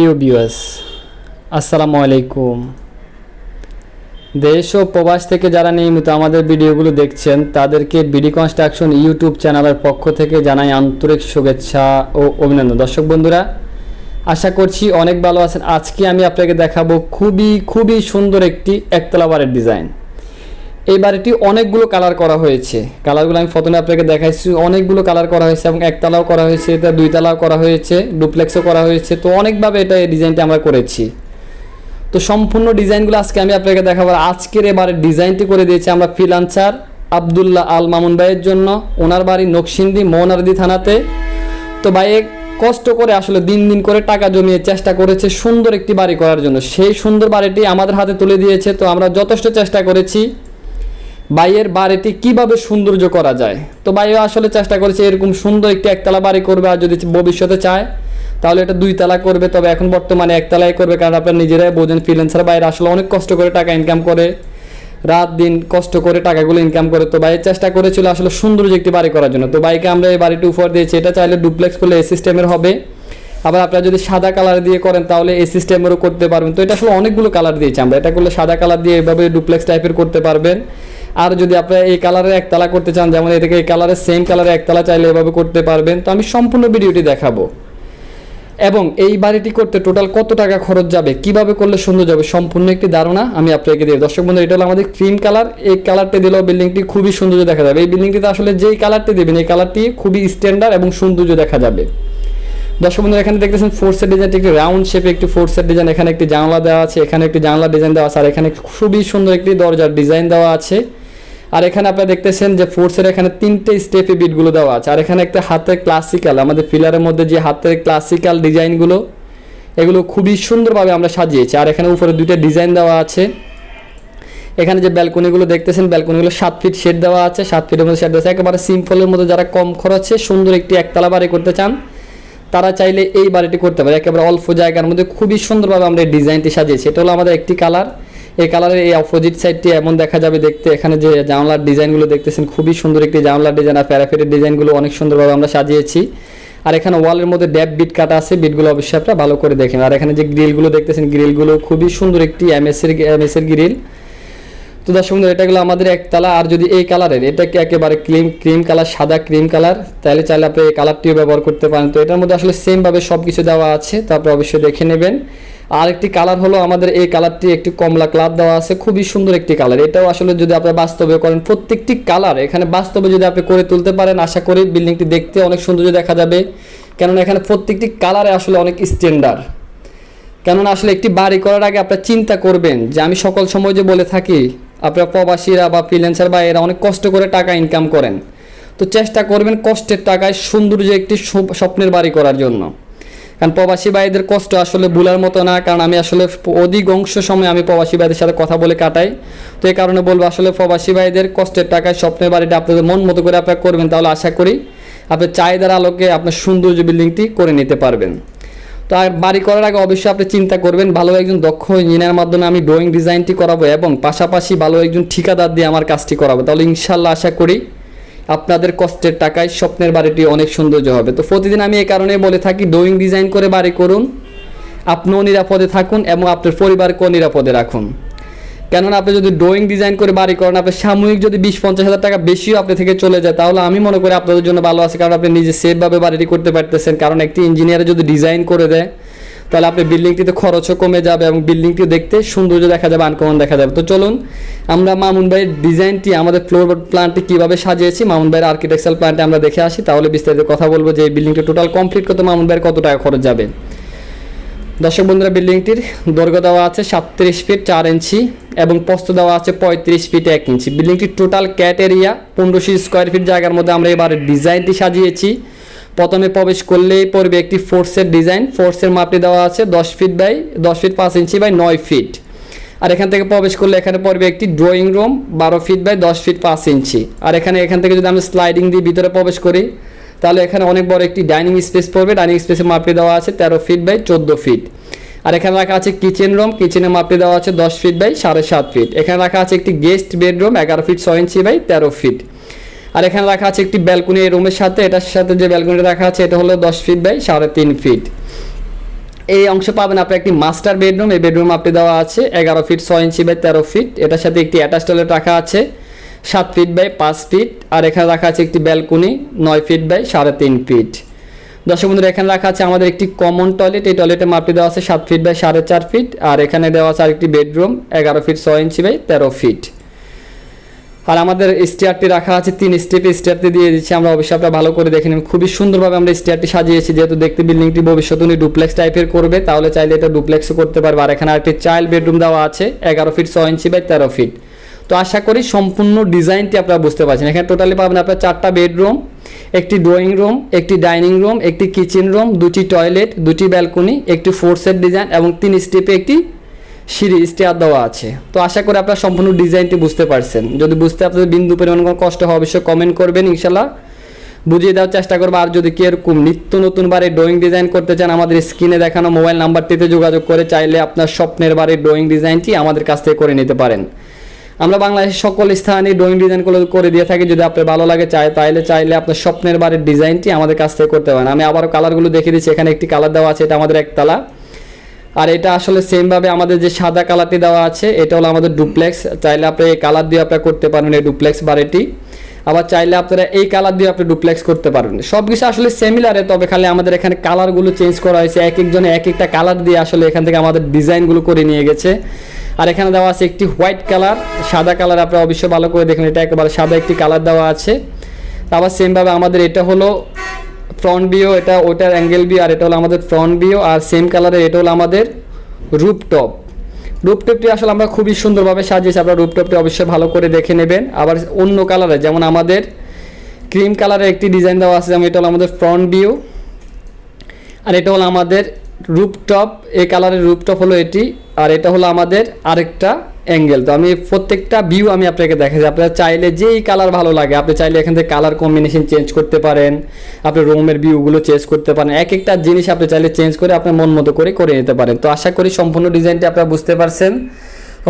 প্রিয় বিওয়াস আসসালামু আলাইকুম। দেশ ও প্রবাস থেকে যারা নিয়মিত আমাদের ভিডিওগুলো দেখছেন, তাদেরকে বিডি কনস্ট্রাকশন ইউটিউব চ্যানেলের পক্ষ থেকে জানাই আন্তরিক শুভেচ্ছা ও অভিনন্দন। দর্শক বন্ধুরা, আশা করছি অনেক ভালো আছেন। আজকে আমি আপনাকে দেখাবো খুবই খুবই সুন্দর একটি একতলা বাড়ির ডিজাইন এই বাড়িটি অনেকগুলো কালার করা হয়েছে। কালারগুলো আমি প্রথমে আপনাকে দেখাইছি, অনেকগুলো কালার করা হয়েছে এবং একতলাও করা হয়েছে, এটা দুইতলাও করা হয়েছে ডুপ্লেক্সও করা হয়েছে। তো অনেকভাবে এটা এই ডিজাইনটা আমরা করেছি। তো সম্পূর্ণ ডিজাইনগুলো আজকে আমি আপনাকে দেখাবো। আজকের এবারে ডিজাইনটি করে দিয়েছি আমরা ফ্রিলান্সার আবদুল্লাহ আল মামুন ভাইয়ের জন্য। ওনার বাড়ি নকশিন্দি মোহনারদি থানাতে। তো ভাই কষ্ট করে আসলে দিন দিন করে টাকা জমিয়ে চেষ্টা করেছে সুন্দর একটি বাড়ি করার জন্য। সেই সুন্দর বাড়িটি আমাদের হাতে তুলে দিয়েছে। তো আমরা যথেষ্ট চেষ্টা করেছি। বাইয়ের বাড়িটি কীভাবে সৌন্দর্য করা যায়? তো বাইও আসলে চেষ্টা করেছে এরকম সুন্দর একটি একতলা বাড়ি করবে আর যদি ভবিষ্যতে চায়, তাহলে এটা দুই তালা করবে। তবে এখন বর্তমানে একতলাই করবে কারণ আপনার নিজেরাই বোঝেন ফ্রিল্যান্সার বাইরে আসলে অনেক কষ্ট করে টাকা ইনকাম করে, রাত দিন কষ্ট করে টাকাগুলো ইনকাম করে। তো বাইয়ের চেষ্টা করেছিল আসলে সৌন্দর্য একটি বাড়ি করার জন্য। তো বাইকে আমরা এই বাড়িটি উপহার দিয়েছি। এটা চাইলে ডুপ্লেক্স করলে এই সিস্টেমের হবে। আবার আপনারা যদি সাদা কালার দিয়ে করেন, তাহলে এই সিস্টেমেরও করতে পারবেন। তো এটা আসলে অনেকগুলো কালার দিয়েছি আমরা। এটা করলে সাদা কালার দিয়ে এভাবে ডুপ্লেক্স টাইপের করতে পারবেন। আর যদি আপনারা এই কালারের একতলা করতে চান, যেমন এটাকে এই কালারের সেম কালারের একতলা চাইলে এভাবে করতে পারবেন। তো আমি সম্পূর্ণ ভিডিওটি দেখাবো। এবং এই বাড়িটি করতে টোটাল কত টাকা খরচ যাবে, কীভাবে করলে সুন্দর যাবে, সম্পূর্ণ একটি ধারণা আমি আপনাকে দিই দর্শক বন্ধু এটা হলো আমাদের ক্রিম কালার এই কালারটি দিলেও বিল্ডিংটি খুবই সৌন্দর্য দেখা যাবে। এই বিল্ডিংটিতে আসলে যেই কালারটি দেবেন, এই কালারটি খুবই স্ট্যান্ডার্ড এবং সৌন্দর্য দেখা যাবে। দর্শক বন্ধু এখানে দেখতেছেন ফোর্সের ডিজাইনটি একটি রাউন্ড শেপে একটি ফোর্সের ডিজাইন এখানে একটি জানলা দেওয়া আছে, এখানে একটি জানলা ডিজাইন দেওয়া আছে, আর এখানে খুবই সুন্দর একটি দরজার ডিজাইন দেওয়া আছে। আর এখানে আপনারা দেখতেছেন যে ফোর্সের এখানে তিনটে স্টেপে বিটগুলো দেওয়া আছে। আর এখানে একটা হাতের ক্লাসিক্যাল আমাদের ফিলারের মধ্যে যে হাতের ক্লাসিক্যাল ডিজাইনগুলো এগুলো খুবই সুন্দরভাবে আমরা সাজিয়েছি। আর এখানে উপরে দুইটা ডিজাইন দেওয়া আছে। এখানে যে ব্যালকনিগুলো দেখতেছেন ব্যালকনিগুলো সাত ফিট শেড দেওয়া আছে। সাত ফিটের মধ্যে শেড দেওয়া আছে। একেবারে সিম্পলের মধ্যে যারা কম খরচে সুন্দর একটি একতলা বাড়ি করতে চান, তারা চাইলে এই বাড়িটি করতে পারে। একেবারে অল্প জায়গার মধ্যে খুবই সুন্দরভাবে আমরা এই ডিজাইনটি সাজিয়েছি। এটা হলো আমাদের একটি কালার এই কালারের এই অপোজিট সাইডটি এমন দেখা যাবে দেখতে। এখানে যে জানলার ডিজাইনগুলো দেখতেছেন, খুবই সুন্দর একটি জানলার ডিজাইন আর প্যারাফেটের ডিজাইনগুলো অনেক সুন্দরভাবে আমরা সাজিয়েছি। আর এখানে ওয়ালের মধ্যে ড্যাপ বিট কাটা আছে বিটগুলো অবশ্যই আপনারা ভালো করে দেখেন। আর এখানে যে গ্রিলগুলো দেখতেছেন গ্রিলগুলো খুবই সুন্দর একটি এমএসের এমএসের গ্রিল তো দর্শক বন্ধু এটা হলো আমাদের একতলা আর যদি এই কালারের এটাকে একেবারে ক্রিম ক্রিম কালার সাদা ক্রিম কালার তাহলে চাইলে আপনি এই কালারটিও ব্যবহার করতে পারেন। তো এটার মধ্যে আসলে সেমভাবে সব কিছু দেওয়া আছে তারপরে অবশ্যই দেখে নেবেন। আর একটি কালার হলো আমাদের এই কালারটি একটি কমলা ক্লাব দেওয়া আছে, খুবই সুন্দর একটি কালার এটাও আসলে যদি আপনি বাস্তবে করেন, প্রত্যেকটি কালার এখানে বাস্তবে যদি আপনি করে তুলতে পারেন, আশা করি বিল্ডিংটি দেখতে অনেক সৌন্দর্য দেখা যাবে। কেননা এখানে প্রত্যেকটি কালারে আসলে অনেক স্ট্যান্ডার্ড কেননা আসলে একটি বাড়ি করার আগে আপনার চিন্তা করবেন যে আমি সকল সময় যে বলে থাকি, আপনারা প্রবাসীরা বা ফ্রিল্যান্সার বা এরা অনেক কষ্ট করে টাকা ইনকাম করেন। তো চেষ্টা করবেন কষ্টের টাকায় সৌন্দর্য একটি স্বপ্নের বাড়ি করার জন্য। কারণ প্রবাসী ভাইদের কষ্ট আসলে ভুলার মতো না, কারণ আমি আসলে অধিকাংশ সময় আমি প্রবাসী ভাইদের সাথে কথা বলে কাটাই। তো এই কারণে বলব আসলে প্রবাসী ভাইদের কষ্টের টাকায় স্বপ্নের বাড়িটা আপনাদের মন মতো করে আপনারা করবেন তাহলে আশা করি আপনার চাহিদার আলোকে আপনার সৌন্দর্য বিল্ডিংটি করে নিতে পারবেন। তো আর বাড়ি করার আগে অবশ্যই আপনি চিন্তা করবেন, ভালো একজন দক্ষ ইঞ্জিনিয়ার মাধ্যমে আমি ড্রয়িং ডিজাইনটি করাবো এবং পাশাপাশি ভালো একজন ঠিকাদার দিয়ে আমার কাজটি করাবো। তাহলে ইনশাল্লাহ আশা করি আপনাদের কষ্টের টাকায় স্বপ্নের বাড়িটি অনেক সৌন্দর্য হবে। তো প্রতিদিন আমি এই কারণে বলে থাকি, ড্রয়িং ডিজাইন করে বাড়ি করুন, আপনিও নিরাপদে থাকুন এবং আপনার পরিবারকেও নিরাপদে রাখুন। কেননা আপনি যদি ড্রয়িং ডিজাইন করে বাড়ি করেন, আপনার সাময়িক যদি বিশ পঞ্চাশ হাজার টাকা বেশিও আপনি থেকে চলে যায়, তাহলে আমি মনে করি আপনাদের জন্য ভালো আছে, কারণ আপনি নিজে সেফভাবে বাড়িটি করতে পারতেছেন। কারণ একটি ইঞ্জিনিয়ার যদি ডিজাইন করে দেয় তাহলে আপনার বিল্ডিংটিতে খরচও কমে যাবে এবং বিল্ডিংটি দেখতে সৌন্দর্য দেখা যাবে আনকমন দেখা যাবে। তো চলুন, আমরা মামুন ভাইয়ের ডিজাইনটি, আমাদের ফ্লোর প্ল্যানটি কীভাবে সাজিয়েছি, মামুন ভাইয়ের আর্কিটেকচার প্ল্যানটি আমরা দেখে আসি। তাহলে বিস্তারিত কথা বলব যে বিল্ডিংটি টোটাল কমপ্লিট করতে মামুন ভাইয়ের কত টাকা খরচ যাবে। দর্শক বন্ধুরা, বিল্ডিংটির দৈর্ঘ্য দেওয়া আছে সাতত্রিশ ফিট চার ইঞ্চি এবং প্রস্থ দেওয়া আছে পঁয়ত্রিশ ফিট এক ইঞ্চি বিল্ডিংটির টোটাল ক্যাট এরিয়া পনেরোশো স্কোয়ার ফিট জায়গার মধ্যে আমরা এবার ডিজাইনটি সাজিয়েছি। প্রথমে প্রবেশ করলেই পড়বে একটি ফোর্সের ডিজাইন ফোর্সের মাপটি দেওয়া আছে দশ ফিট বাই দশ ফিট পাঁচ ইঞ্চি বাই নয় ফিট আর এখান থেকে প্রবেশ করলে এখানে পড়বে একটি ড্রয়িং রুম বারো ফিট বাই দশ ফিট পাঁচ ইঞ্চি। আর এখানে এখান থেকে যদি আমি স্লাইডিং দিয়ে ভিতরে প্রবেশ করি, তাহলে এখানে অনেক বড় একটি ডাইনিং স্পেস পড়বে। ডাইনিং স্পেসের মাপটি দেওয়া আছে তেরো ফিট বাই চোদ্দ ফিট আর এখানে রাখা আছে কিচেন রুম কিচেনের মাপটি দেওয়া আছে দশ ফিট বাই সাড়ে সাত ফিট এখানে রাখা আছে একটি গেস্ট বেডরুম এগারো ফিট ছয় ইঞ্চি বাই তেরো ফিট আর এখানে রাখা আছে একটি ব্যালকনি এই রুমের সাথে, এটার সাথে যে ব্যালকনিটা রাখা আছে, এটা হলো দশ ফিট বাই সাড়ে তিন ফিট এই অংশে পাবেন আপনি একটি মাস্টার বেডরুম এই বেডরুম আপনি দেওয়া আছে এগারো ফিট ছয় ইঞ্চি বাই তেরো ফিট এটার সাথে একটি অ্যাটাচ টয়লেট রাখা আছে সাত ফিট বাই পাঁচ ফিট আর এখানে রাখা আছে একটি ব্যালকনি নয় ফিট বাই সাড়ে তিন ফিট দর্শক বন্ধুরা, এখানে রাখা আছে আমাদের একটি কমন টয়লেট এই টয়লেটের মাপটি দেওয়া আছে সাত ফিট বাই সাড়ে চার ফিট আর এখানে দেওয়া আছে আরেকটি বেডরুম এগারো ফিট ছয় ইঞ্চি বাই তেরো ফিট আর আমাদের স্টেয়ারটি রাখা আছে, তিন স্টেপে স্টেয়ারটি দিয়ে দিচ্ছি। আমরা আপনারা ভালো করে দেখে নেবেন খুবই সুন্দরভাবে আমরা স্টেয়ারটি সাজিয়েছি। যেহেতু দেখতে বিল্ডিংটি ভবিষ্যতে উনি ডুপ্লেক্স টাইপের করবে, তাহলে চাইলে এটা ডুপ্লেক্সও করতে পারবে। আর এখানে আরেকটি চাইল্ড বেডরুম দেওয়া আছে, এগারো ফিট ছয় ইঞ্চি বাই তেরো ফিট তো আশা করি সম্পূর্ণ ডিজাইনটি আপনারা বুঝতে পারছেন। এখানে টোটালি পাবেন আপনার চারটা বেডরুম একটি ড্রয়িং রুম একটি ডাইনিং রুম একটি কিচেন রুম দুটি টয়লেট দুটি ব্যালকনি একটি ফোর সেট ডিজাইন এবং তিন স্টেপে একটি সিঁড়ি স্টেয়ার দেওয়া আছে। তো আশা করি আপনারা সম্পূর্ণ ডিজাইনটি বুঝতে পারছেন। যদি বুঝতে আপনাদের বিন্দু পরিমাণ কোনো কষ্ট হয়, অবশ্যই কমেন্ট করবেন ইনশাল্লাহ বুঝিয়ে দেওয়ার চেষ্টা করব। আর যদি কি এরকম নিত্য নতুন বাড়ির ড্রয়িং ডিজাইন করতে চান, আমাদের স্ক্রিনে দেখানো মোবাইল নাম্বারটিতে যোগাযোগ করে চাইলে আপনার স্বপ্নের বাড়ির ড্রয়িং ডিজাইনটি আমাদের কাছ থেকে করে নিতে পারেন। আমরা বাংলাদেশের সকল স্থানে ড্রয়িং ডিজাইনগুলো করে দিয়ে থাকি। যদি আপনার ভালো লাগে, চাই তাইলে চাইলে আপনার স্বপ্নের বাড়ির ডিজাইনটি আমাদের কাছ থেকে করতে পারেন। আমি আবারও কালারগুলো দেখিয়ে দিচ্ছি। এখানে একটি কালার দেওয়া আছে, এটা আমাদের একতলা। আর এটা আসলে সেমভাবে আমাদের যে সাদা কালারটি দেওয়া আছে, এটা হলো আমাদের ডুপ্লেক্স চাইলে আপনি এই কালার দিয়ে আপনারা করতে পারেন এই ডুপ্লেক্স বাড়িটি আবার চাইলে আপনারা এই কালার দিয়ে আপনি ডুপ্লেক্স করতে পারবেন। সব কিছু আসলে সিমিলারে তবে খালি আমাদের এখানে কালারগুলো চেঞ্জ করা হয়েছে। এক একজনে এক একটা কালার দিয়ে আসলে এখান থেকে আমাদের ডিজাইনগুলো করে নিয়ে গেছে। আর এখানে দেওয়া আছে একটি হোয়াইট কালার। সাদা কালার আপনারা অবশ্যই ভালো করে দেখেন। এটা একেবারে সাদা একটি কালার দেওয়া আছে। আবার সেমভাবে আমাদের এটা হলো ফ্রন্ট ভিও এটা ওটার অ্যাঙ্গেল ভিউ আর এটা হলো আমাদের ফ্রন্ট ভিও আর সেম কালারের এটা হলো আমাদের রুপটপ রুপটপটি আসলে আমরা খুবই সুন্দরভাবে সাজিয়েছি, আপনারা রুপটপটি অবশ্যই ভালো করে দেখে নেবেন। আবার অন্য কালারে যেমন আমাদের ক্রিম কালারের একটি ডিজাইন দেওয়া আছে, যেমন এটা হলো আমাদের ফ্রন্ট ভিউ আর এটা হলো আমাদের রুপটপ এই কালারের রুপটপ হলো এটি, আর এটা হলো আমাদের আরেকটা অ্যাঙ্গেল তো আমি প্রত্যেকটা ভিউ আমি আপনাকে দেখাচ্ছি আপনারা চাইলে যেই কালার ভালো লাগে, আপনি চাইলে এখান থেকে কালার কম্বিনেশন চেঞ্জ করতে পারেন। আপনি রুমের ভিউগুলো চেঞ্জ করতে পারেন। এক একটা জিনিস আপনি চাইলে চেঞ্জ করে আপনার মন মতো করে করে নিতে পারেন। তো আশা করি সম্পূর্ণ ডিজাইনটি আপনারা বুঝতে পারছেন।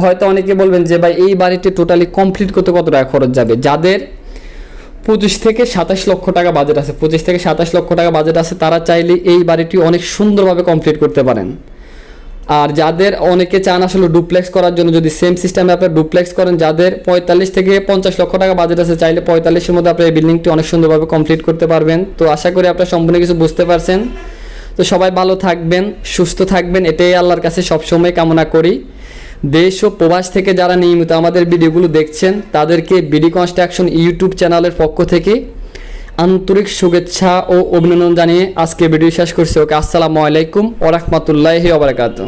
হয়তো অনেকে বলবেন যে, ভাই, এই বাড়িটি টোটালি কমপ্লিট করতে কত টাকা খরচ যাবে? যাদের পঁচিশ থেকে সাতাশ লক্ষ টাকা বাজেট আছে, পঁচিশ থেকে সাতাশ লক্ষ টাকা বাজেট আছে, তারা চাইলে এই বাড়িটি অনেক সুন্দরভাবে কমপ্লিট করতে পারেন। আর যাদের অনেকে চান আসলে ডুপ্লেক্স করার জন্য, যদি সেম সিস্টেমে আপনি ডুপ্লেক্স করেন, যাদের পঁয়তাল্লিশ থেকে পঞ্চাশ লক্ষ টাকা বাজেট আছে, চাইলে পঁয়তাল্লিশের মধ্যে আপনি এই বিল্ডিংটি অনেক সুন্দরভাবে কমপ্লিট করতে পারবেন। তো আশা করি আপনারা সম্পূর্ণ কিছু বুঝতে পারছেন। তো সবাই ভালো থাকবেন, সুস্থ থাকবেন, এটাই আল্লাহর কাছে সবসময় কামনা করি। দেশ ও প্রবাস থেকে যারা নিয়মিত আমাদের ভিডিওগুলো দেখছেন, তাদেরকে বিডি কনস্ট্রাকশন ইউটিউব চ্যানেলের পক্ষ থেকে আন্তরিক শুভেচ্ছা ও অভিনন্দন জানিয়ে আজকে ভিডিও শেষ করছি। ওকে আসসালামু আলাইকুম ওরহমতুল্লাহি ওবরাকাতু